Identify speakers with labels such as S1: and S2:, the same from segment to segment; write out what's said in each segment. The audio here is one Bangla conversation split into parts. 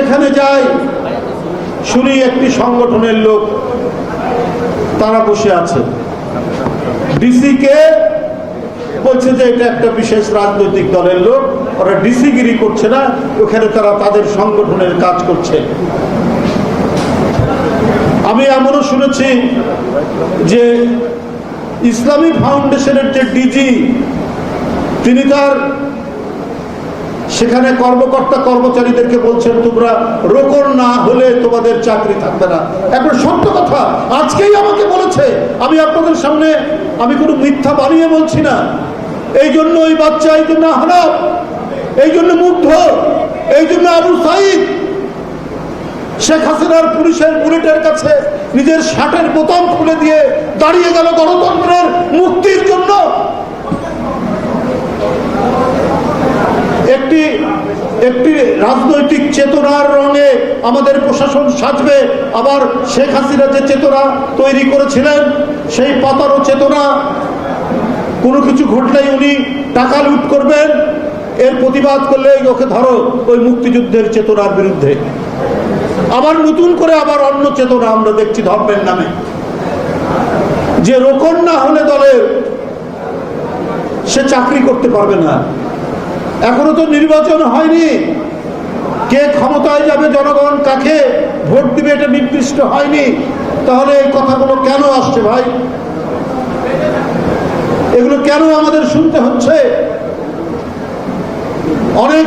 S1: যেখানে যাই শুনি একটি সংগঠনের লোক, তারা বসে আছে। ডিসি কে বলছে যে এটা একটা বিশেষ রাজনৈতিক দলের লোক, ওরা ডিসিগিরি করছে না, ওখানে তারা তাদের সংগঠনের কাজ করছে। আমি এমনও শুনেছি যে ইসলামী ফাউন্ডেশনের যে ডিজি, তিনি তার সেখানে কর্মকর্তা কর্মচারীদেরকে বলছেন, তোমরা রোকন না হলে তোমাদের চাকরি থাকবে না। একবার সত্য কথা, আজকেই আমাকে বলেছে, আমি আপনাদের সামনে আমি কোনো মিথ্যা বানিয়ে বলছি না। এই জন্য ওই বাচ্চা, এই জন্য হানাপ এই জন্য মুগ্ধ, এই জন্য আবু সাইদ। শেখ হাসিনার পুলিশের বুলেটের কাছে নিজের শার্টের বোতাম খুলে দিয়ে দাঁড়িয়ে গেল গণতন্ত্রের মুক্তির জন্য একটি একটি রাজনৈতিক চেতনার রঙে আমাদের প্রশাসন সাজবে। আবার শেখ হাসিনা যে চেতনা তৈরি করেছিলেন, সেই পাতারও চেতনা, কোনো কিছু ঘটলেই উনি টাকা লুট করবেন। এর প্রতিবাদ করলে ওকে ধরো ওই মুক্তিযুদ্ধের চেতনার বিরুদ্ধে। আবার নতুন করে আবার অন্য চেতনা আমরা দেখছি ধর্মের নামে। যে রোকন না হলে দলের সে চাকরি করতে পারবে না। এখনও তো নির্বাচন হয়নি। কে ক্ষমতায় যাবে জনগণ, কাকে ভোট দিবে এটা নির্দিষ্ট হয়নি। তাহলে এই কথাগুলো কেন আসছে ভাই? এগুলো কেন আমাদের শুনতে হচ্ছে? অনেক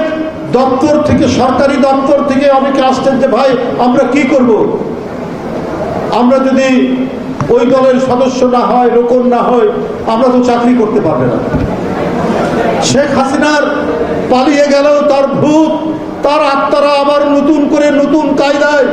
S1: দপ্তর থেকে, সরকারি দপ্তর থেকে অনেকে আসছেন যে, ভাই, আমরা কি করব? আমরা যদি ওই দলের সদস্য না হয়, রোকন না হয়, আমরা তো চাকরি করতে পারবে না। শেখ হাসিনার পালিয়ে গেলেও তার ভূত, তার আত্মারা আবার নতুন করে নতুন কায়দায়,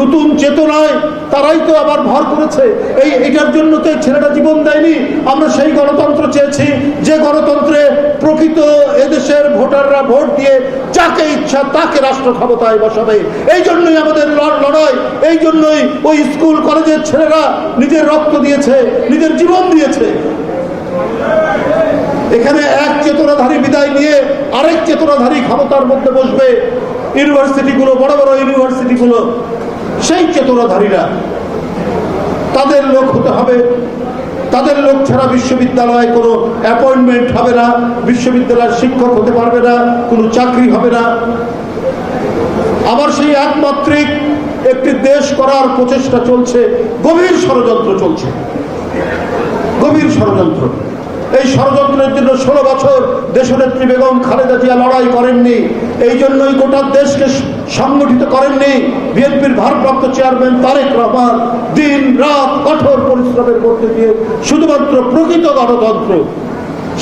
S1: নতুন চেতনায়, তারাই তো আবার ভর করেছে। এই এটার জন্য তো ছেলেটা জীবন দেয়নি। আমরা সেই গণতন্ত্র চেয়েছি। যে গণতন্ত্রে প্রকৃত এদেশের ভোটাররা ভোট দিয়ে যাকে ইচ্ছা তাকে রাষ্ট্র ক্ষমতায় বসাবে। এই জন্যই আমাদের লড়াই, এই জন্যই ওই স্কুল, কলেজের ছেলেরা নিজের রক্ত দিয়েছে, নিজের জীবন দিয়েছে। চেতনাধারী বিদায় নিয়ে আরেক চেতনাধারী ক্ষমতার মধ্যে বসবে ইউনিভার্সিটিগুলো, বড় বড় ইউনিভার্সিটিগুলো, সেই চেতনাধারীরা তাদের লোক হতে হবে। তাদের লোক ছাড়া বিশ্ববিদ্যালয়ে কোনো অ্যাপয়েন্টমেন্ট হবে না, বিশ্ববিদ্যালয়ের শিক্ষক হতে পারবে না, কোনো চাকরি হবে না। আবার সেই একমাত্রিক একটি দেশ করার প্রচেষ্টা চলছে, গভীর ষড়যন্ত্র চলছে। গভীর ষড়যন্ত্র। এই ষড়যন্ত্রের জন্য ষোলো বছর দেশনেত্রী বেগম খালেদা জিয়া লড়াই করেননি। এই জন্যই গোটা দেশকে সংগঠিত করেননি বিএনপির ভারপ্রাপ্ত চেয়ারম্যান তারেক রহমান। দিন রাত কঠোর পরিশ্রমের মধ্যে দিয়ে শুধুমাত্র প্রকৃত গণতন্ত্র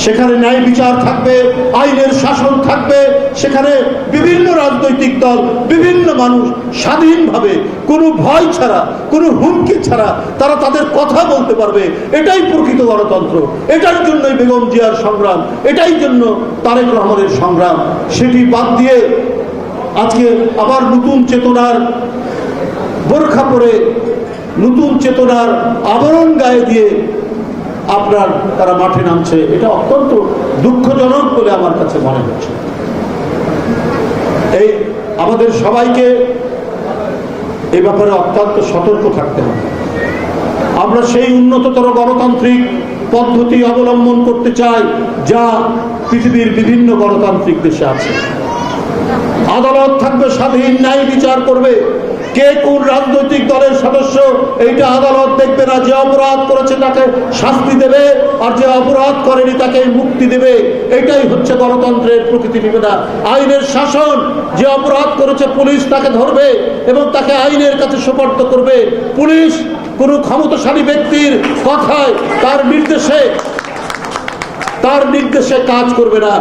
S1: সেখানে ন্যায় বিচার থাকবে, আইনের শাসন থাকবে, সেখানে বিভিন্ন রাজনৈতিক দল, বিভিন্ন মানুষ স্বাধীনভাবে কোনো ভয় ছাড়া, কোনো হুমকি ছাড়া তারা তাদের কথা বলতে পারবে। এটাই প্রকৃত গণতন্ত্র। এটার জন্যই বেগম জিয়ার সংগ্রাম, এটাই জন্য তারেক রহমানের সংগ্রাম। সেটি বাদ দিয়ে আজকে আবার নতুন চেতনার বোরখা পরে, নতুন চেতনার আবরণ গায়ে দিয়ে আপনার তারা মাঠে নামছে। এটা অত্যন্ত দুঃখজনক বলে আমার কাছে মনে হচ্ছে। এই আমাদের সবাইকে এ ব্যাপারে অত্যন্ত সতর্ক থাকতে হবে। আমরা সেই উন্নততর গণতান্ত্রিক পদ্ধতি অবলম্বন করতে চাই যা পৃথিবীর বিভিন্ন গণতান্ত্রিক দেশে আছে। আদালত থাকবে, স্বাধীন ন্যায় বিচার করবে। কে কোন রাজনৈতিক দলের সদস্য এইটা আদালত দেখবে না যে অপরাধ করেছে তাকে শাস্তি দেবে আর যে অপরাধ করেনি তাকে মুক্তি দেবে। এটাই হচ্ছে গণতন্ত্রের প্রকৃতি নিবেদা আইনের শাসন, যে অপরাধ করেছে পুলিশ তাকে ধরবে এবং তাকে আইনের কাছে সোপর্দ করবে। পুলিশ কোনো ক্ষমতাশালী ব্যক্তির কথায় তার নির্দেশে তার নির্দেশে কাজ করবে না।